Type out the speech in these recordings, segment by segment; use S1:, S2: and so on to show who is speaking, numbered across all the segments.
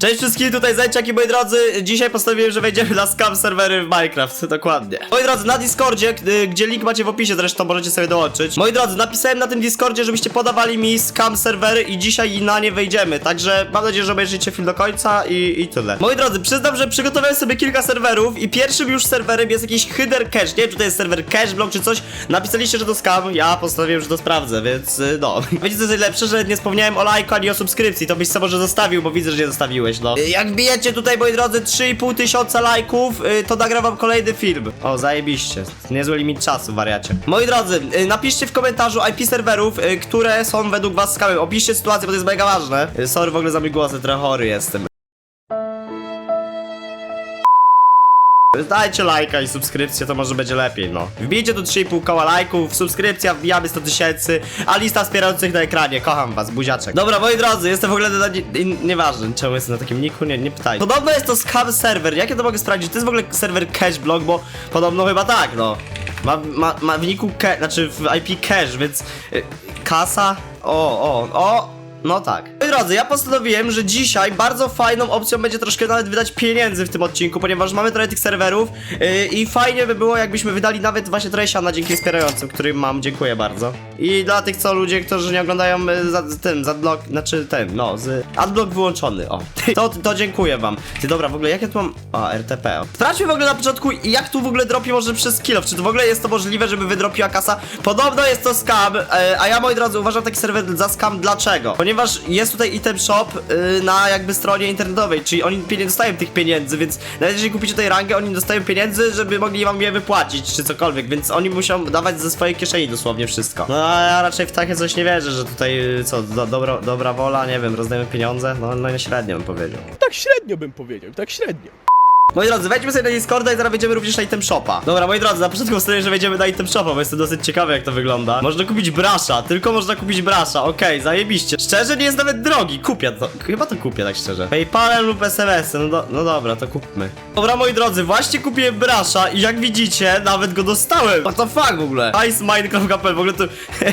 S1: Cześć wszystkim, tutaj Zajczak i moi drodzy, dzisiaj postanowiłem, że wejdziemy na scam serwery w Minecraft, dokładnie. Moi drodzy, na Discordzie, gdzie link macie w opisie, zresztą możecie sobie dołączyć. Moi drodzy, napisałem na tym Discordzie, żebyście podawali mi scam serwery i dzisiaj na nie wejdziemy, także mam nadzieję, że obejrzycie film do końca i, i tyle. Moi drodzy, przyznam, że przygotowałem sobie kilka serwerów i pierwszym już serwerem jest jakiś Hyder Cache, nie wiem czy to jest serwer Cashblock czy coś, napisaliście, że to scam, ja postanowiłem, że to sprawdzę, więc y, no. Wiecie co jest najlepsze, że nie wspomniałem o lajku ani o subskrypcji, to byś sobie może zostawił, bo widzę, że nie zostawiłeś, no. Y, Jak wbijecie tutaj, moi drodzy, 3,5 tysiąca lajków, y, to nagram kolejny film. O, zajebiście. Niezły limit czasu, wariacie. Moi drodzy, y, napiszcie w komentarzu IP serwerów, które są według was skamy. Opiszcie sytuację, bo to jest mega ważne. Sorry w ogóle za mój głos, trochę chory jestem. Dajcie lajka i subskrypcję, to może będzie lepiej, no. Wbijcie tu 3,5 koła lajków, subskrypcja, wbijamy 100 tysięcy, a lista wspierających na ekranie. Kocham was, buziaczek. Dobra, moi drodzy, jestem w ogóle na... Nie, nie- nieważne, czemu jestem na takim niku, nie, nie pytaj. Podobno jest to scam serwer, jak ja to mogę sprawdzić? To jest w ogóle serwer cashblock, bo podobno chyba tak, no. Ma, ma, ma w niku, ca- znaczy w IP cache, więc... Y, kasa? O, o, o... No tak. Moi drodzy, ja postanowiłem, że dzisiaj bardzo fajną opcją będzie troszkę nawet wydać pieniędzy w tym odcinku, ponieważ mamy trochę tych serwerów yy, i fajnie by było, jakbyśmy wydali nawet właśnie trochę siana dzięki wspierającym, którym mam, dziękuję bardzo. I dla tych co ludzie, którzy nie oglądają yy, za, tym, z znaczy ten, no, z adblock wyłączony, o. To, to dziękuję wam. Ty dobra, w ogóle jak ja tu mam... A, RTP. o. Sprawdźmy w ogóle na początku, jak tu w ogóle dropi może przez kilo. Czy to w ogóle jest to możliwe, żeby wydropiła kasa? Podobno jest to scam, e, a ja moi drodzy uważam taki serwer za scam. Dlaczego? Ponieważ jest tutaj item shop y, na jakby stronie internetowej, czyli oni nie dostają tych pieniędzy, więc nawet jeżeli kupicie tutaj rangę, oni nie dostają pieniędzy, żeby mogli wam je wypłacić, czy cokolwiek, więc oni muszą dawać ze swojej kieszeni dosłownie wszystko. No a ja raczej w takie coś nie wierzę, że tutaj y, co, do, dobro, dobra wola, nie wiem, rozdajemy pieniądze, no, no średnio bym powiedział.
S2: Tak średnio bym powiedział, tak średnio.
S1: Moi drodzy, wejdźmy sobie na Discorda i zaraz wejdziemy również na item shopa. Dobra, moi drodzy, na początku ustaliłem, że wejdziemy na item shopa, bo jestem dosyć ciekawy jak to wygląda. Można kupić brasza, tylko można kupić brasza, okej, zajebiście. Szczerze nie jest nawet drogi, kupię to, chyba to kupię tak szczerze. Paypalem lub SMS-em, no, do, no dobra, to kupmy. Dobra, moi drodzy, właśnie kupiłem brasza i jak widzicie, nawet go dostałem. What the fuck w ogóle? iceminecraft.pl, w ogóle to...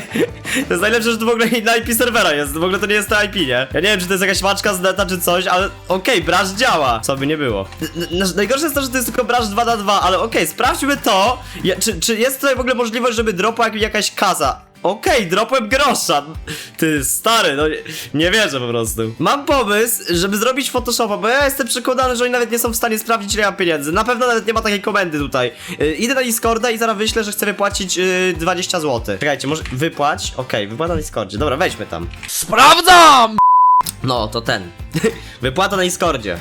S1: to jest najlepsze, że to w ogóle na IP serwera jest, w ogóle to nie jest na IP, nie? Ja nie wiem, czy to jest jakaś maczka z neta czy coś, ale okej, brasz działa, co by nie było. N- najgorsze jest to, że to jest tylko brasz 2 na 2, ale okej, sprawdźmy to, ja, czy, czy jest tutaj w ogóle możliwość, żeby dropła jak, jakaś kaza. Okej, dropłem grosza. Ty stary, no nie, nie wierzę po prostu. Mam pomysł, żeby zrobić Photoshopa, bo ja jestem przekonany, że oni nawet nie są w stanie sprawdzić, ile ja mam pieniędzy. Na pewno nawet nie ma takiej komendy tutaj. Yy, idę na Discorda i zaraz wyślę, że chcę wypłacić yy, 20 zł. Czekajcie, może wypłać? Okej, wypłata na Discordzie. Dobra, wejdźmy tam.
S2: Sprawdzam!
S1: No, to ten. Wypłata na Discordzie.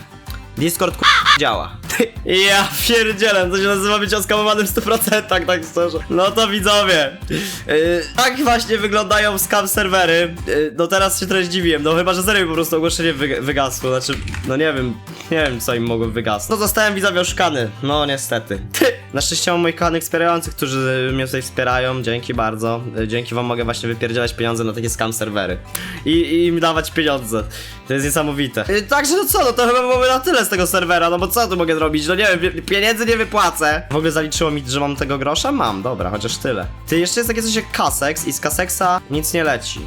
S1: Discord ku... działa. Ja pierdzielę, to się nazywa być oskamowanym w 100%, tak szczerze. No to widzowie. Yy, tak właśnie wyglądają scam serwery. Yy, no teraz się trochę zdziwiłem, no chyba, że serio po prostu ogłoszenie wyg wygasło, znaczy, no nie wiem, nie wiem co im mogło wygasnąć. No zostałem widzowie oszukany, no niestety. Na szczęście mam moich kochanych wspierających, którzy mnie tutaj wspierają, dzięki bardzo. Yy, Dzięki wam mogę właśnie wypierdzielać pieniądze na takie scam serwery. I, i im dawać pieniądze. To jest niesamowite. Yy, także no co, no to chyba byłoby na tyle z tego serwera, no bo co tu mogę zrobić? No nie wiem, pi- pieniędzy nie wypłacę. W ogóle zaliczyło mi, że mam tego grosza? Mam, dobra, chociaż tyle. Ty, jeszcze jest takie coś jak Kasex i z Kasexa nic nie leci.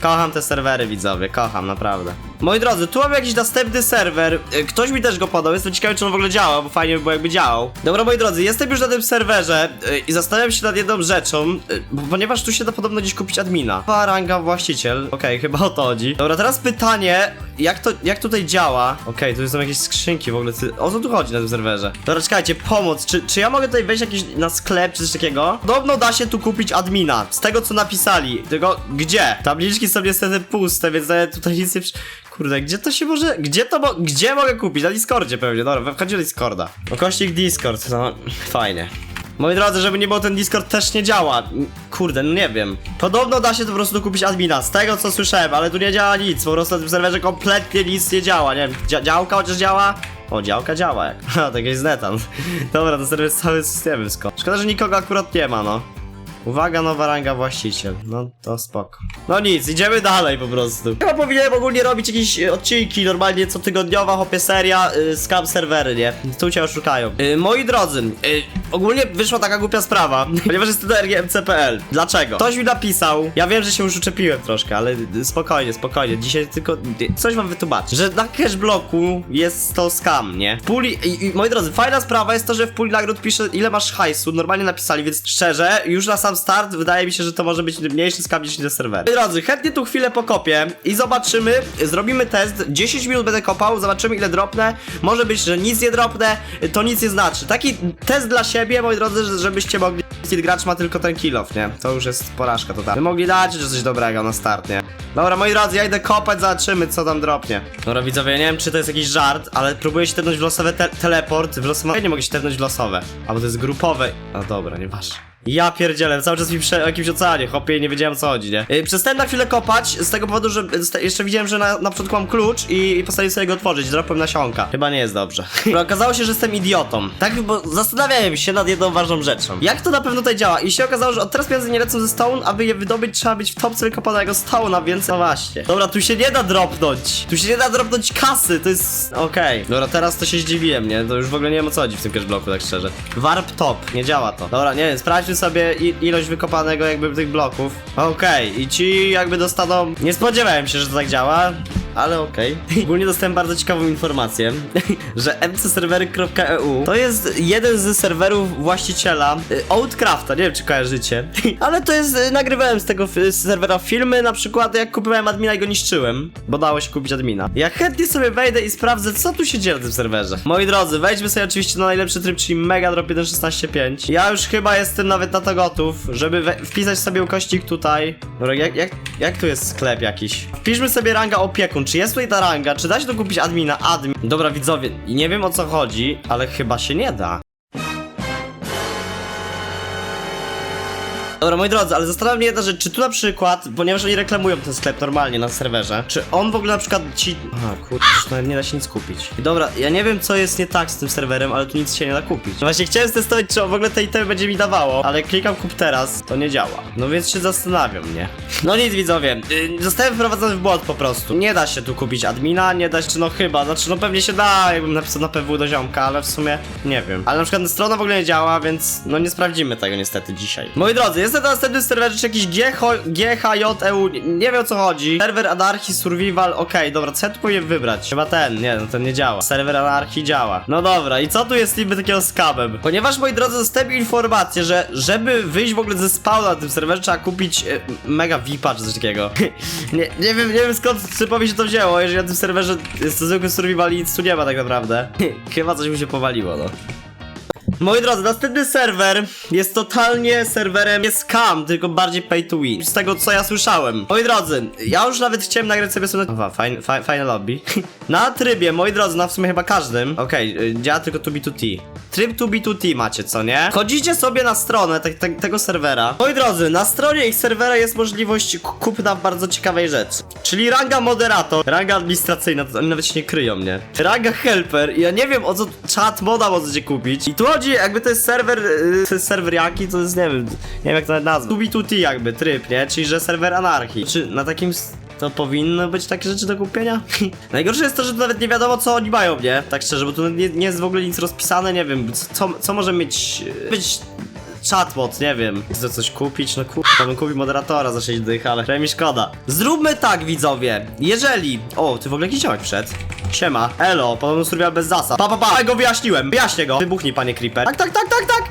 S1: Kocham te serwery, widzowie, kocham, naprawdę. Moi drodzy, tu mam jakiś następny serwer. y, Ktoś mi też go podał, jestem ciekawy, czy on w ogóle działa, bo fajnie by było, jakby działał. Dobra, moi drodzy, jestem już na tym serwerze y, i zastanawiam się nad jedną rzeczą, bo, ponieważ tu się da podobno gdzieś kupić admina. Chyba ranga właściciel, okej, chyba o to chodzi. Dobra, teraz pytanie, jak to, jak tutaj działa? Okej, tu są jakieś skrzynki w ogóle, o co tu chodzi na tym serwerze? Dobra, czekajcie, pomoc, czy, czy ja mogę tutaj wejść jakiś na sklep, czy coś takiego? Podobno da się tu kupić admina, z tego co napisali, tylko gdzie? Tabliczki są niestety puste, więc tutaj nic nie. Kurde, gdzie to się może... Gdzie to mo... Gdzie mogę kupić? Na Discordzie pewnie, dobra, wchodzi do Discorda. Okośnik Discord, no, fajnie. Moi drodzy, żeby nie było, ten Discord też nie działa. Kurde, no nie wiem. Podobno da się to po prostu kupić admina, z tego co słyszałem, ale tu nie działa nic, po prostu na tym serwerze kompletnie nic nie działa, nie wiem, dzia działka chociaż działa? O, działka działa jak. To jakieś z netan. Dobra, to serwer jest cały systemem skąd. Szkoda, że nikogo akurat nie ma, no. Uwaga, nowa ranga właściciel. No to spoko. No nic, idziemy dalej po prostu. Chyba powinienem ogólnie robić jakieś e, odcinki, normalnie cotygodniowa hopie seria, y, scam serwery, nie? Tu cię oszukają. Y, moi drodzy, y, ogólnie wyszła taka głupia sprawa, ponieważ jest to RGMC.pl. Dlaczego? Ktoś mi napisał, ja wiem, że się już uczepiłem troszkę, ale spokojnie, spokojnie, dzisiaj tylko coś wam wytłumaczę, że na cashblocku jest to scam, nie? W puli, i, i, moi drodzy, fajna sprawa jest to, że w puli nagród pisze ile masz hajsu, normalnie napisali, więc szczerze, już na sam start wydaje mi się, że to może być mniejszy scam niż inne serwery. Moi drodzy, chętnie tu chwilę pokopię i zobaczymy, zrobimy test, 10 minut będę kopał, zobaczymy ile dropnę, może być, że nic nie dropnę, to nic nie znaczy. Taki test dla siebie, moi drodzy, że- żebyście mogli, jeśli gracz ma tylko ten kill off, nie? To już jest porażka totalna. Mogli dać że coś dobrego na start, nie? Dobra, moi drodzy, ja idę kopać, zobaczymy co tam dropnie. Dobra, widzowie, ja nie wiem czy to jest jakiś żart, ale próbuję się tepnąć w losowe te teleport, w losowe... Ja nie mogę się tepnąć w losowe, albo to jest grupowe. A dobra, nieważne. Ja pierdzielę, cały czas mi przy o jakimś oceanie, hopie nie wiedziałem co chodzi, nie? Yy, przestałem na chwilę kopać, z tego powodu, że jeszcze widziałem, że na, na mam klucz i, i postanowiłem sobie go otworzyć, dropłem nasionka. Chyba nie jest dobrze. Okazało się, że jestem idiotą. Tak, bo zastanawiałem się nad jedną ważną rzeczą. Jak to na pewno tutaj działa? I się okazało, że od teraz pieniądze nie lecą ze stone, aby je wydobyć trzeba być w topce wykopanego stone'a, więc no właśnie. Dobra, tu się nie da dropnąć. Tu się nie da dropnąć kasy, to jest... okej. Dobra, teraz to się zdziwiłem, nie? To już w ogóle nie wiem o co chodzi w tym cashblocku, tak szczerze. Warp top, nie działa to. Dobra, nie wiem, sprawdźmy sobie ilość wykopanego jakby tych bloków. Okej, i ci jakby dostaną... Nie spodziewałem się, że to tak działa. Ale okej. Ogólnie dostałem bardzo ciekawą informację, że mcserwery.eu to jest jeden z serwerów właściciela y, Outcrafta, nie wiem czy kojarzycie, ale to jest, y, nagrywałem z tego serwera filmy, na przykład jak kupowałem admina i go niszczyłem, bo dało się kupić admina. Ja chętnie sobie wejdę i sprawdzę, co tu się dzieje na tym serwerze. Moi drodzy, wejdźmy sobie oczywiście na najlepszy tryb, czyli Mega Drop 1.16.5. Ja już chyba jestem nawet na to gotów, żeby wpisać sobie ukośnik tutaj. Dobra, jak, jak, jak tu jest sklep jakiś? Wpiszmy sobie ranga opiekun. Czy jest tutaj ta ranga? Czy da się tu kupić admina? Admin. Dobra, widzowie, nie wiem o co chodzi, ale chyba się nie da. Dobra, moi drodzy, ale zastanawiam mnie jedna rzecz, czy tu na przykład, ponieważ oni reklamują ten sklep normalnie na serwerze, czy on w ogóle na przykład ci... Aha, kurczę, nie da się nic kupić. Dobra, ja nie wiem co jest nie tak z tym serwerem, ale tu nic się nie da kupić. No właśnie chciałem testować, czy w ogóle tej itemy będzie mi dawało, ale klikam kup teraz, to nie działa. No więc się zastanawiam, nie? No nic, widzowie, yy, zostałem wprowadzony w błąd po prostu. Nie da się tu kupić admina, nie da się, no chyba, znaczy no pewnie się da, jakbym napisał na PW do ziomka, ale w sumie nie wiem. Ale na przykład strona w ogóle nie działa, więc no nie sprawdzimy tego niestety dzisiaj. Moi drodzy, jestem na następnym serwerze, czy jakiś GH, GHJEU, nie, wiem o co chodzi. Serwer Anarchy Survival, okej, dobra, co ja tu powinien wybrać? Chyba ten, nie, no ten nie działa. Serwer Anarchy działa. No dobra, i co tu jest niby takiego skabem? Ponieważ, moi drodzy, dostałem informację, że żeby wyjść w ogóle ze spawna na tym serwerze, trzeba kupić e, mega VIPa czy coś takiego. nie, nie wiem, nie wiem skąd typowi się to wzięło, jeżeli na tym serwerze jest to zwykły survival i nic tu nie ma tak naprawdę. Chyba coś mu się powaliło, no. Moi drodzy, następny serwer jest totalnie serwerem nie scam, tylko bardziej pay to win. Z tego co ja słyszałem. Moi drodzy, ja już nawet chciałem nagrać sobie sobie. Owa, fajne, fajne, lobby. na trybie, moi drodzy, na w sumie chyba każdym. Okej, y, działa tylko 2B2T. Tryb 2B2T macie, co nie? Chodzicie sobie na stronę te, te, tego serwera. Moi drodzy, na stronie ich serwera jest możliwość ku- kupna bardzo ciekawej rzeczy. Czyli ranga moderator, ranga administracyjna, to oni nawet się nie kryją, nie? Ranga helper, ja nie wiem o co chat moda możecie kupić. I tu chodzi, jakby to jest serwer, yy, to jest serwer jaki, to jest, nie wiem, nie wiem jak to nawet nazwać. 2B2T jakby, tryb, nie? Czyli, że serwer anarchii. Czy na takim... to powinno być takie rzeczy do kupienia? Najgorsze jest to, że nawet nie wiadomo co oni mają, nie? Tak szczerze, bo tu nie, nie jest w ogóle nic rozpisane, nie wiem, co, co może mieć... być chatbot, nie wiem. Chcę coś kupić? No kurwa, bym kupił moderatora za 6 dych, ale mi szkoda. Zróbmy tak, widzowie. Jeżeli... O, ty w ogóle jakiś ziomek wszedł. Siema, elo, podobno survival bez zasad. Pa, pa, pa, ja go wyjaśniłem, wyjaśnię go. Wybuchnij, panie Creeper. Tak, tak, tak, tak, tak.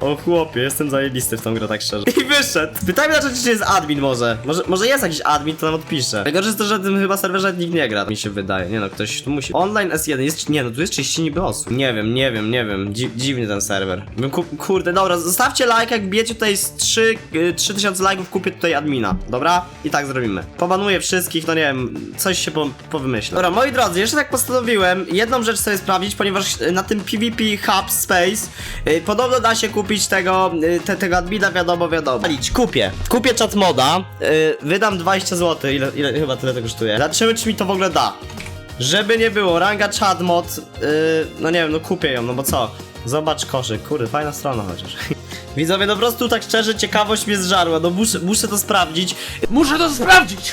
S1: O chłopie, jestem zajebisty w tą grę, tak szczerze. I wyszedł. Pytajmy na czacie, czy jest admin może. może. Może jest jakiś admin, to nam odpisze. Najgorsze jest to, że tym chyba serwerze nikt nie gra, mi się wydaje. Nie no, ktoś tu musi. Online S1 jest... Nie no, tu jest 30 niby osób. Nie wiem, nie wiem, nie wiem. Dzi dziwny ten serwer. Bym kurde, dobra, zostawcie like, jak bijecie tutaj z 3, y, 3000 lajków, kupię tutaj admina. Dobra? I tak zrobimy. Pobanuję wszystkich, no nie wiem, coś się po, powymyślę. Dobra, moi drodzy, jeszcze tak postanowiłem jedną rzecz sobie sprawdzić, ponieważ y, na tym PvP Hub Space y, podobno da się kupić tego, y, te, tego admina, wiadomo, wiadomo. Kupię. Kupię chat moda, wydam 20 zł, ile, ile chyba tyle to kosztuje. Zobaczymy, czy mi to w ogóle da. Żeby nie było, ranga chat mod, no nie wiem, no kupię ją, no bo co? Zobacz koszyk, kurde, fajna strona chociaż. Widzowie, no po prostu tak szczerze ciekawość mnie zżarła, no muszę, muszę to sprawdzić.
S2: Muszę to sprawdzić!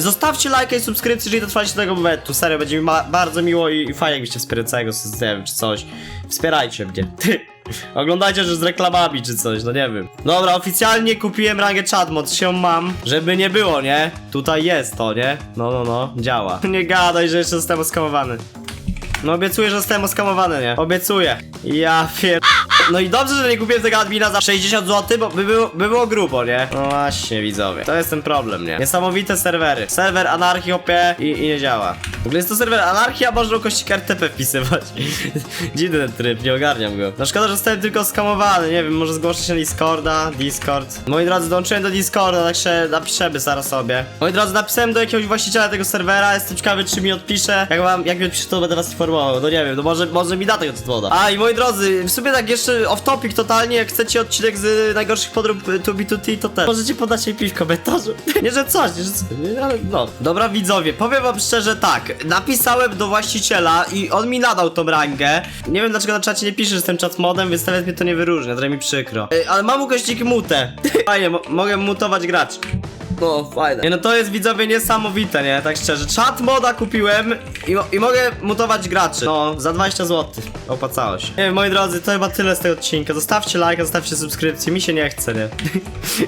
S1: Zostawcie lajka i subskrypcję, jeżeli dotrwaliście do tego momentu. Serio, będzie mi bardzo miło i, fajnie, jakbyście wspierali całego systemu, czy coś. Wspierajcie mnie. Oglądajcie już z reklamami, czy coś, no nie wiem. Dobra, oficjalnie kupiłem rangę chatmod, się mam, żeby nie było, nie? Tutaj jest to, nie? No, no, no, działa. Nie gadaj, że jeszcze zostałem oskamowany. No obiecuję, że zostałem oskamowany, nie? Obiecuję. Ja pier... No i dobrze, że nie kupiłem tego admina za 60 zł, bo by było, by było grubo, nie? No właśnie, widzowie. To jest ten problem, nie? Niesamowite serwery. Serwer anarchii OP i, i nie działa. W ogóle jest to serwer anarchii, a można ukościć RTP wpisywać. Dziwny ten tryb, nie ogarniam go. No szkoda, że zostałem tylko skamowany, nie wiem, może zgłoszę się na Discorda, Discord. Moi drodzy, dołączyłem do Discorda, tak się napiszemy zaraz sobie. Moi drodzy, napisałem do jakiegoś właściciela tego serwera, jestem ciekawy, czy mi odpisze. Jak wam, jak mi odpisze, to będę was informował. No nie wiem, no może, może mi da tego odwoda. A i moi drodzy, w sumie tak jeszcze off topic totalnie, jak chcecie odcinek z najgorszych podrób y, 2B2T, to też. Możecie podać mi piw w komentarzu. nie, że coś, nie, że coś, nie, ale no. Dobra widzowie, powiem wam szczerze tak, napisałem do właściciela i on mi nadał tą rangę. Nie wiem dlaczego na czacie nie pisze, że jestem chat modem, więc nawet mnie to nie wyróżnia, trochę mi przykro. Ej, ale mam ukośnik mutę. Fajnie, mo mogę mutować gracz. No, fajne. Nie no to jest widzowie niesamowite, nie? Tak szczerze. Chat moda kupiłem i, mo- i mogę mutować graczy. No, za 20 zł. Opłacało się. Nie wiem, moi drodzy, to chyba tyle z tego odcinka. Zostawcie lajka, zostawcie subskrypcję. Mi się nie chce, nie?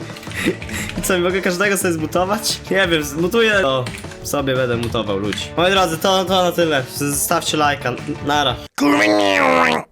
S1: Co, mogę każdego sobie zmutować? Nie wiem, zmutuję. O, sobie będę mutował ludzi. Moi drodzy, to, to na tyle. Zostawcie lajka. Nara.